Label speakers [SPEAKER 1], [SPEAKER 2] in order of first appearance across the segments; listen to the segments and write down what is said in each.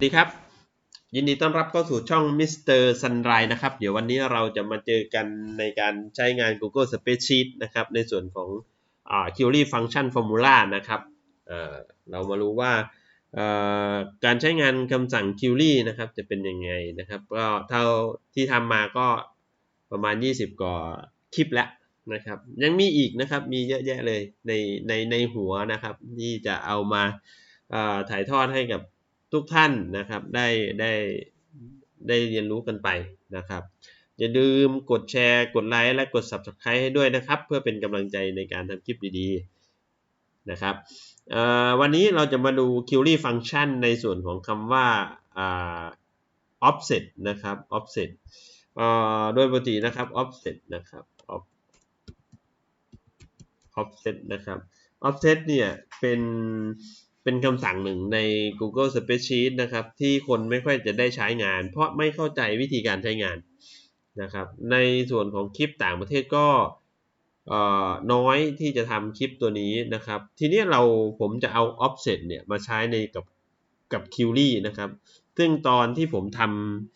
[SPEAKER 1] สวัสดีครับ ยินดีต้อนรับเข้าสู่ช่อง Mr. Sunrise นะครับ เดี๋ยววันนี้เราจะมาเจอกันในการใช้งาน Google Spreadsheet นะครับ ในส่วนของอ่า Query Function Formula นะครับเเรามารู้ว่าการใช้งานคำสั่ง Query นะครับ จะเป็นยังไงนะครับ ก็เท่าที่ทำมาก็ประมาณ 20กว่าคลิปแล้วนะครับ ยังมีอีกนะครับ มีเยอะแยะเลยในในในหัวนะครับ ที่จะเอามาถ่ายทอดให้กับ ทุกท่านนะครับได้ได้ได้เรียนรู้กันไปนะครับ อย่าลืมกดแชร์ กดไลค์และกด Subscribe ให้ด้วยนะครับ เพื่อเป็นกำลังใจในการทำคลิปดีๆนะครับวันนี้เราจะมาดู query function ในส่วนของคำว่าอ่า offset นะครับ offset โดยปกตินะครับ offset นะครับ offset นะครับ offset เนี่ยเป็น เป็นคำสั่งหนึ่งใน Google Spreadsheet นะครับ ที่คนไม่ค่อยจะได้ใช้งาน เพราะไม่เข้าใจวิธีการใช้งานนะครับ ในส่วนของคลิปต่างประเทศก็น้อยที่จะทำคลิปตัวนี้นะครับ ทีนี้เราผมจะเอา offset เนี่ยมาใช้ในกับกับ Query นะครับ ซึ่งตอนที่ผมท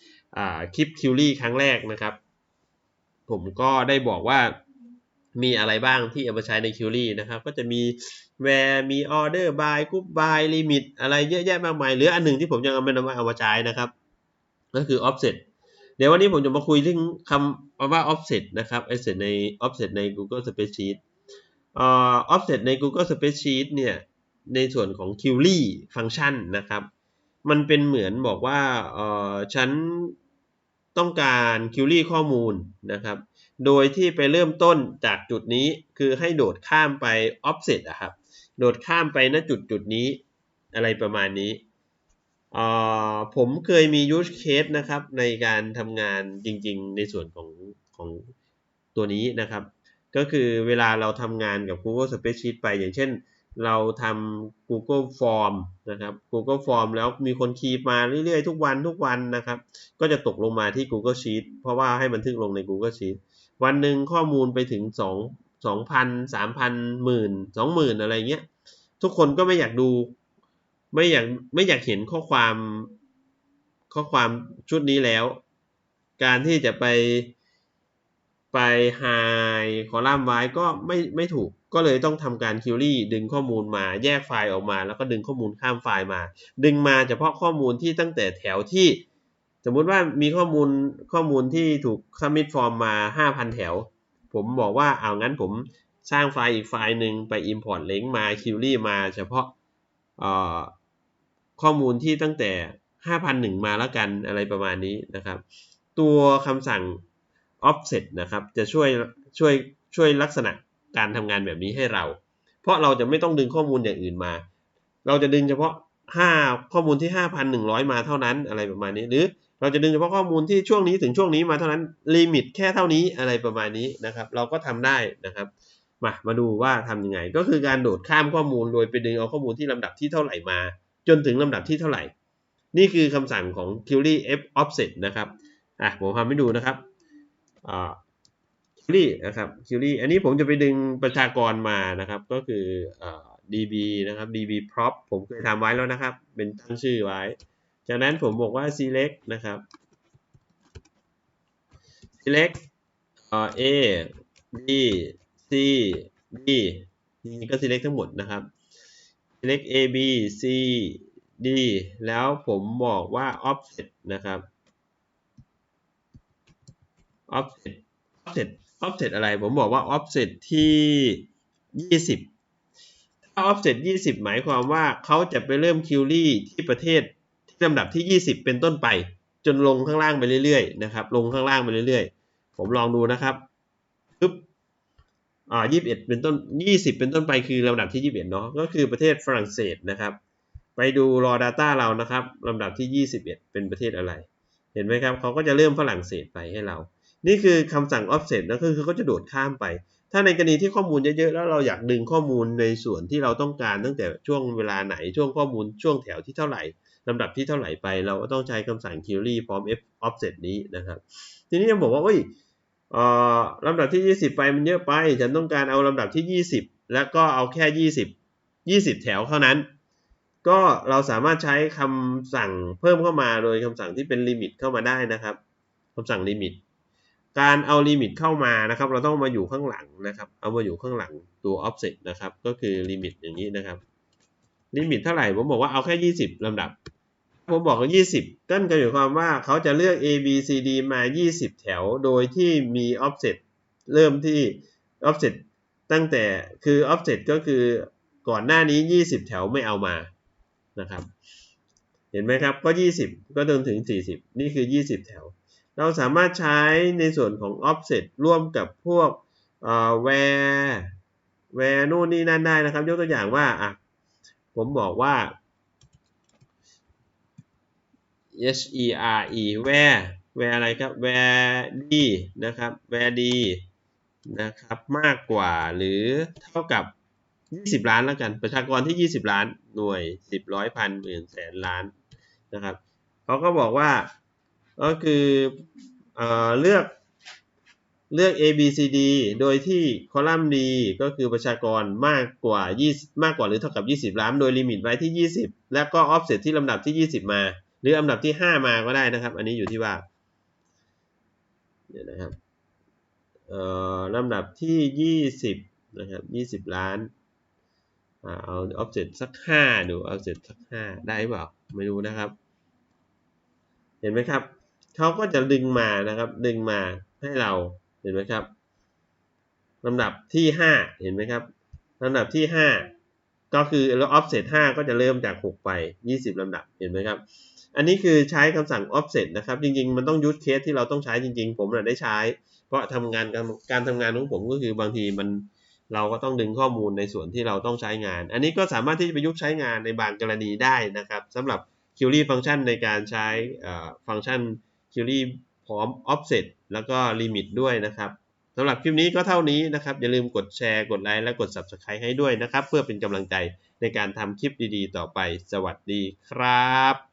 [SPEAKER 1] ำคลิป Query ครั้งแรกนะครับ ผมก็ได้บอกว่า มีอะไรบ้างที่เอามาใช้ใน Query นะครับ ก็จะมี where มี order by group by limit อะไรเยอะแยะมากมายหลืออันหนึ่งที่ผมยังเอาไม่เอามาเอามาใช้นะครับ ก็คือ offset เดี๋ยววันนี้ผมจะมาคุยเรื่องคำว่า offset นะครับ offset ใน offset ใน Google Spreadsheet ออ offset ใน Google Spreadsheet เนี่ย ในส่วนของ query function นะครับ มันเป็นเหมือนบอกว่าเออฉัน ต้องการ query ข้อมูลนะครับ โดยที่ไปเริ่มต้นจากจุดนี้คือให้โดดข้ามไป offset อะครับ โดดข้ามไปณจุดจุดนี้อะไรประมาณนี้ ผมเคยมี use case นะครับในการทำงานจริงๆ ในส่วนของของตัวนี้นะครับ ก็คือเวลาเราทำงานกับ Google Spreadsheet ไปอย่างเช่น เราทำ Google Form นะครับ Google Form แล้วมีคนคีย์มาเรื่อยๆ ทุกวันทุกวันนะครับ ก็จะตกลงมาที่ Google Sheet เพราะว่าให้บันทึกลงใน Google Sheet วันหนึ่งข้อมูลไปถึงสองสองพันสามพันหมื่นสองหมื่นอะไรเงี้ย ทุกคนก็ไม่อยากดู ไม่อยากไม่อยากเห็นข้อความข้อความชุดนี้แล้ว การที่จะไป ไป high คอลัมน์ไว้ก็ไม่ไม่ถูกก็เลยต้องทำการ query ดึงข้อมูลมาแยกไฟล์ออกมา แล้วก็ดึงข้อมูลข้ามไฟล์มา ดึงมาเฉพาะข้อมูลที่ตั้งแต่แถวที่ สมมุติว่ามีข้อมูลข้อมูลที่ถูก submit form มา 5,000 แถว ผมบอกว่าเอางั้นผมสร้างไฟล์อีกไฟล์หนึ่งไป import link มา query มาเฉพาะข้อมูลที่ตั้งแต่ 5,001 มาแล้วกันอะไรประมาณนี้นะครับ ตัวคำสั่ง offset นะครับ จะช่วยช่วยช่วยลักษณะการทำงานแบบนี้ให้เรา เพราะเราจะไม่ต้องดึงข้อมูลอย่างอื่นมา เราจะดึงเฉพาะ 5 ข้อมูลที่ 5,100 มาเท่านั้นอะไรประมาณนี้ หรือเราจะดึงเฉพาะข้อมูลที่ช่วงนี้ถึงช่วงนี้มาเท่านั้นลิมิตแค่เท่านี้อะไรประมาณนี้นะครับ เราก็ทำได้นะครับ มามาดูว่าทำยังไง ก็คือการโดดข้ามข้อมูลโดยไปดึงเอาข้อมูลที่ลำดับที่เท่าไหร่มา จนถึงลำดับที่เท่าไหร่ นี่คือคำสั่งของ query f offset นะครับอะผมทำให้ดูนะครับ อ่า query นะครับ query อันนี้ผมจะไปดึงประชากรมานะครับ ก็คืออ db นะครับ db prop ผมเคยทำไว้แล้วนะครับ เป็นตั้งชื่อไว้ จากนั้นผมบอกว่า select นะครับ select a b c d นี่ก็ select ทั้งหมดนะครับ select a b c d แล้วผมบอกว่า offset นะครับ offset offset offset อะไร ผมบอกว่า offset ที่ 20 ถ้า offset 20 หมายความว่าเขาจะไปเริ่ม query ที่ประเทศที่ลำดับที่ 20 เป็นต้นไป จนลงข้างล่างไปเรื่อยๆนะครับ ลงข้างล่างไปเรื่อยๆ ผมลองดูนะครับปึ๊บอ่า21 เป็นต้น 20 เป็นต้นไปคือลำดับที่ 21 เนาะก็คือประเทศฝรั่งเศสนะครับ ไปดู raw data เรานะครับลำดับที่ 21 เป็นประเทศอะไร เห็นไหมครับเขาก็จะเริ่มฝรั่งเศสไปให้เรา นี่คือคำสั่ง offset นะคือคือเขาจะโดดข้ามไป ถ้าในกรณีที่ข้อมูลเยอะๆ แล้วเราอยากดึงข้อมูลในส่วนที่เราต้องการตั้งแต่ช่วงเวลาไหนช่วงข้อมูลช่วงแถวที่เท่าไหร่ลำดับที่เท่าไหร่ไป เราก็ต้องใช้คำสั่ง query พร้อม f offset นี้นะครับ ทีนี้จะบอกว่าเอ้ยลำดับที่ 20 ไปมันเยอะไป ฉันต้องการเอาลำดับที่ 20 แล้วก็เอาแค่ 20 20 แถวเท่านั้น ก็เราสามารถใช้คำสั่งเพิ่มเข้ามาโดยคำสั่งที่เป็นลิมิตเข้ามาได้นะครับคำสั่งลิมิต การเอาลิมิตเข้ามานะครับ เราต้องมาอยู่ข้างหลังนะครับ เอามาอยู่ข้างหลังตัว offset นะครับ ก็คือลิมิตอย่างนี้นะครับ ลิมิตเท่าไหร่ ผมบอกว่าเอาแค่ 20ลำดับ ผมบอกว่า 20นั่นก็หมายความว่าเขาจะเลือก A B C D มา 20 แถว โดยที่มี offset เริ่มที่ offset ตั้งแต่คือ offset ก็คือก่อนหน้านี้ 20 แถวไม่เอามานะครับ เห็นไหมครับ ก็ 20 ก็จนถึง 40 นี่คือ 20 แถว เราสามารถใช้ในส่วนของ offset ร่วมกับพวก where where นู่นนี่นั่นได้นะครับ ยกตัวอย่างว่าอะผมบอกว่า h e r e where where อะไรครับ where d นะครับ where d นะครับมากกว่าหรือเท่ากับ 20 ล้านแล้วกัน ประชากรที่ 20 ล้านหน่วย 10ร้อยพันหมื่นแสนล้านนะครับเขาก็บอกว่า ก็คือเอเลือกเลือก A B C D โดยที่คอลัมน์ D ก็คือประชากรมากกว่า 20 มากกว่าหรือเท่ากับ 20 ล้าน โดยลิมิตไว้ที่ 20 แล้วก็ offset ที่ลำดับที่ 20 มา หรือลำดับที่ 5 มาก็ได้นะครับ อันนี้อยู่ที่ว่าเนี่ยนะครับเอ่อลำดับที่ 20 นะครับ 20 ล้านอ่าเอา offset สัก 5 ดู offset สัก 5 ได้เปล่า ไม่รู้นะครับ เห็นไหมครับ เขาก็จะดึงมานะครับ ดึงมาให้เราเห็นไหมครับลำดับที่ 5 เห็นไหมครับลำดับที่ 5 ก็คือเรา offset 5 ก็จะเริ่มจาก 6 ไป 20ลำดับเห็นไหมครับ อันนี้คือใช้คำสั่ง offset นะครับ จริง ๆ มันต้อง use case ที่เราต้องใช้จริง ๆ ผมน่ะได้ใช้ เพราะทำงานการการทำงานของผมก็คือบางทีมันเราก็ต้องดึงข้อมูลในส่วนที่เราต้องใช้งาน อันนี้ก็สามารถที่จะประยุกต์ใช้งานในบางกรณีได้นะครับสำหรับ query function ในการใช้ฟังก์ชัน คิวรีพร้อมออฟเซตแล้วก็ลิมิตด้วยนะครับสำหรับคลิปนี้ก็เท่านี้นะครับ อย่าลืมกดแชร์ กดไลค์ และกด subscribe ให้ด้วยนะครับ เพื่อเป็นกำลังใจในการทำคลิปดีๆ ต่อไป สวัสดีครับ